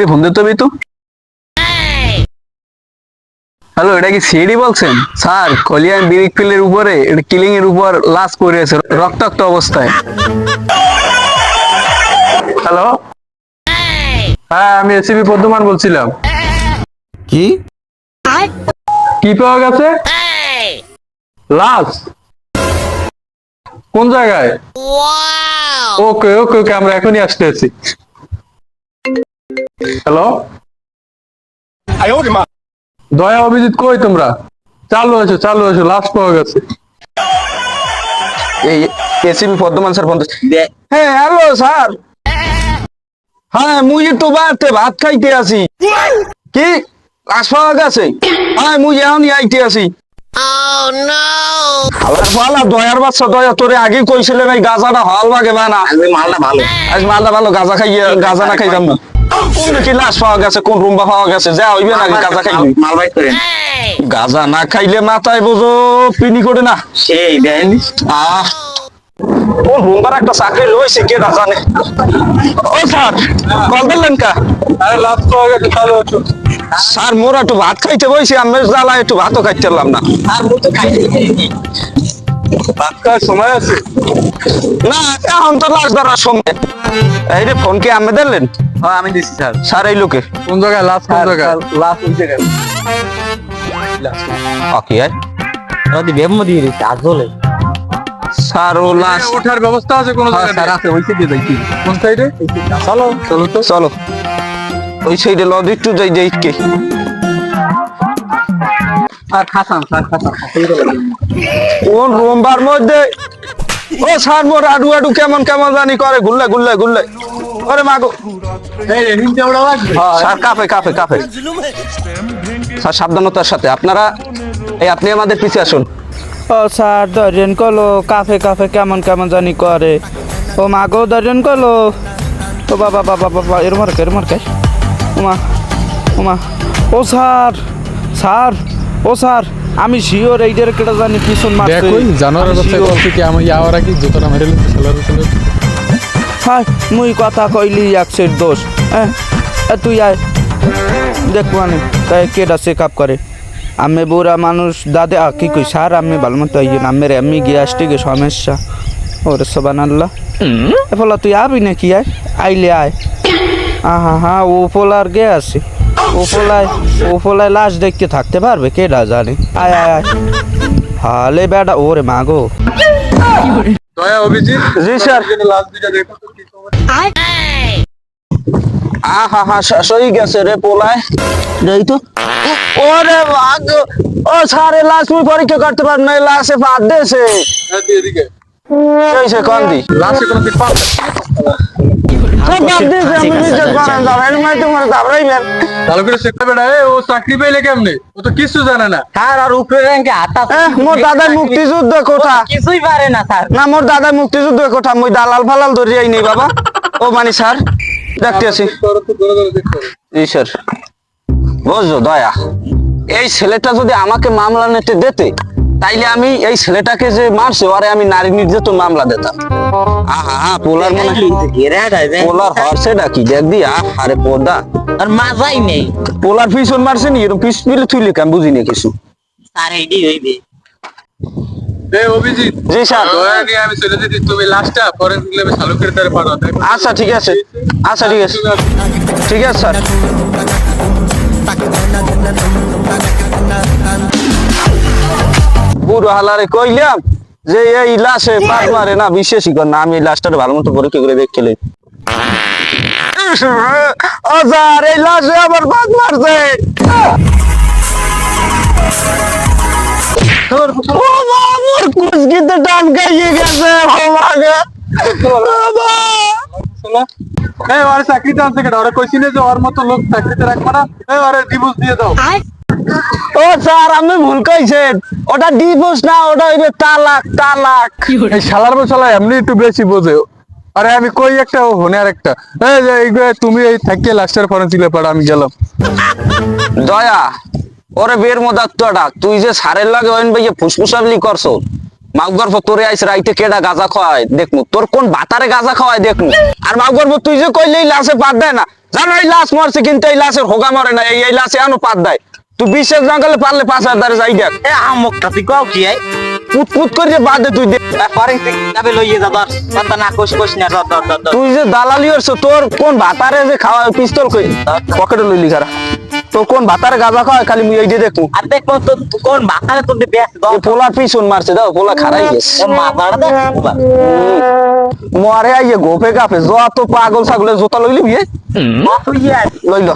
রে ফোন দিতে হবে তো। হ্যালো এটা কি সিডি বলছেন? স্যার কলিয়ান বিরিক ফিলের উপরে কিলিং এর উপর লাশ পড়ে আছে রক্তাক্ত অবস্থায়। হ্যালো? হ্যাঁ আমি এসিবি পদ্মমান বলছিলাম। কি? কি পাওয়া গেছে? লাশ। কোন জায়গায়? ওকে ওকে ওকে আমরা এখনই আসতে আছি। হ্যালো দয়া অভিজিৎ কই তোমরা? চালু আছো চালু আছো লাশ পাওয়া গেছে। এই এসিবি পদ্মমান স্যার ফোন হ্যাঁ হ্যালো স্যার। হ্যাঁ মুই একটু বাড়তে ভাত খাইতে আসি। কি? লাশ পাওয়া গেছে? হ্যাঁ মুই এখনই আইতে আসি। আল্লাহর পালা দয়ার বাচ্চা দয়া তোরে আগে কইছিলেন এই গাজাটা হল বাগে বানা মালটা ভালো। আজ মালদা ভালো গাজা খাইয়ে গাজা না খাই যাব কোন কি লাশ পাওয়া গেছে কোন রুম্বা পাওয়া গেছে যা হইবে না গাজা খাইবি মাল বাইট করেন। গাজা না খাইলে মাথায় বোঝো পিনি করে না। সেই দেন। আহ। কোন রুম্বার একটা চাকরি লইছে কে না জানে? ও স্যার কল দিলেন কা? আরে লাভ পাওয়া গেছে ভালো স্যার মোরা একটু ভাত খাইতে বইছি আমি জ্বালা একটু ভাতও খাইতে পারলাম না। আর মু তো খাই ভাত খাওয়ার সময় আছে? না এখন তো লাশ ধরার সময়। এই রে ফোন কে আমি দিলেন হ্যাঁ আমি দিছি স্যার। স্যার এই লোকে। কোন জায়গায়? লাস্ট কোন জায়গায়? লাস্ট ওই জায়গায়। ওকে আয় ওদি বেম দিয়ে দিছে আজলে স্যার ও লাশ। ওঠার ব্যবস্থা আছে কোন হ্যাঁ স্যার জায়গায় আছে ওই সাইডে যাইছি কোন সাইডে চলো চলো তো। চলো। ওই সাইডে লদ একটু যাই যাই কে? আর খাসান স্যার খাসান কোন রোমবার মধ্যে? ও স্যার মোর আডু আডু কেমন কেমন জানি করে গুল্লে গুল্লে গুল্লে। ওরে মাগো এই রে হিন্দে ওড়া লাগবে স্যার কাফে কাফে কাফে স্যার সাবধানতার সাথে। আপনারা এই আপনি আমাদের পিছিয়ে আসুন। ও স্যার ধরেন কলো কাফে কাফে কেমন কেমন জানি করে। ও মা গো ধরেন কলো। ও বাবা বাবা বাবা এর মার এর মার কে? ওমা ওমা। ও স্যার স্যার ও স্যার আমি শিওর এইটার কেটে জানি পিছন মারছে। দেখুন আমি বাচ্চা কি আমি আগে জুতোটা মেরে হাই মুই কথা কইলি একশের দোষ। হ্যাঁ এ তুই আয়। দেখ মানে তাই কেডা চেক আপ করে? আমি বুড়া মানুষ দাদে আ কি কই? স্যার আমি ভালো মতো আইয়েন আমের এমনি গ্যাস্ট্রিকে সমস্যা। ওরে সবান আল্লাহ এ ফলা তুই আবি নাকি আয়? আইলে আয়। আহা হা ও গে আছে। ও ফোলায় ও ফোলায় লাশ দেখতে থাকতে পারবে কেডা জানে? আয় আয় আয়। হালে বেটা ওরে মাগো। দয়া অভিজিৎ। জি স্যার। লাস্ট দুইটা দেখো তো কি খবর? আহা হা হয়ে গেছে রে পোলায়। যাই তো। ওরে মাগো। ও স্যার এই লাশ মুই পরীক্ষা করতে পারব না লাশে বাদ হ্যাঁ এদিকে কইছে কোন দি। লাস্টে কোনো পাবে? ভালো করে চেক করবে ও চাকরি পেলে কেমনে? ও তো কিছু জানে না। স্যার আর উপরে র্যাঙ্কে হাতা মোর দাদার মুক্তিযুদ্ধ কোথা। কিছুই পারে না স্যার। না মোর দাদার মুক্তিযুদ্ধ কোথা মুই দালাল ফালাল ধরি আইনি বাবা। ও মানে স্যার। দেখতে আছি। করো তো ধরে ধরে দেখো জি স্যার। বুঝছ দয়া। এই ছেলেটা যদি আমাকে মামলা নিতে দিতে তাইলে আমি এই ছেলেটাকে যে মারছে ওরে আমি নারী নির্যাতন মামলা দিতাম। আহা হা পোলার মনে হয় পোলার হরছে ডাকি দেখ দি আরে পদা। আর মাজাই নেই। পোলার পিছন মারছে নি এরকম পিছ পিলে থুইলে কেন বুঝি না কিছু। স্যার এইডি হইবে। এ অভিজিৎ। জি স্যার। আমি চলে যেতে তুমি লাস্টটা পরে দিলে আমি চালু তারে পাঠাও আচ্ছা ঠিক আছে। আচ্ছা ঠিক আছে। ঠিক আছে স্যার। বুড়ো হালারে কইলাম যে এই লাশে পাক মারে না বিশ্বাসই কর না আমি লাশটার ভালো মতো পরীক্ষা করে দেখতে লই। স্যার এই লাশে আবার পাক মারছে। ও কুচকিতে টান খাইয়ে গেছে বাবাকে বাবা। এই ওরে চাকরিতে আনছে কেন? ওরা কইছি যে ওর মতো লোক চাকরিতে রাখবা না। এই ওরে ডিভোর্স দিয়ে দাও। ও স্যার আপনি ভুল কইছেন। ওটা ডিভোর্স না ওটা হইবে তালাক তালাক। এই শালার বসালা এমনি একটু বেশি বোঝে। আরে আমি কই একটা ও হনে আর একটা এই যে তুমি এই থাকিয়ে লাস্টের ফোনে দিলে পাড়া আমি গেলাম। দয়া ওরে বের মদার তো তুই যে সারের লাগে ওইন ভাইয়ে ফুসফুসাবলি করছ মাউগর পর তোরে আইস রাইতে কেডা গাজা খাওয়ায় দেখমু। তোর কোন বাতারে গাজা খাওয়ায় দেখমু? আর মাউগর পর তুই যে কইলে এই লাশে পাত দেয় না। জানো এই লাশ মরছে কিন্তু এই লাশের হোগা মরে না এই এই লাশে এনো পাত দেয়। তুই বিশ্বাস না করলে পারলে পাঁচ হাজার যাই দেখ এ আমকটা তুই কও কি আই পুত পুত করে যে বাদ দে তুই দেখ ফরেন্সিক যাবে লইয়ে যা ধর কথা না কোশ কোশ না ধর ধর তুই যে দালালি হচ্ছে তোর কোন ভাতারে যে খাওয়া পিস্তল কই পকেটে লইলি খারা তোর কোন ভাতারে গাজা খাওয়ায় খালি মুই এই দিয়ে দেখমু আর দেখো তো কোন বাকারে তোর বেশ দাও পোলার পিছন মারছে দাও পোলা খারাই গেছে মাথাটা দেখ মরে আইয়ে গোপে গাপে যত পাগল ছাগলের জোতা লইলি বিয়ে লইল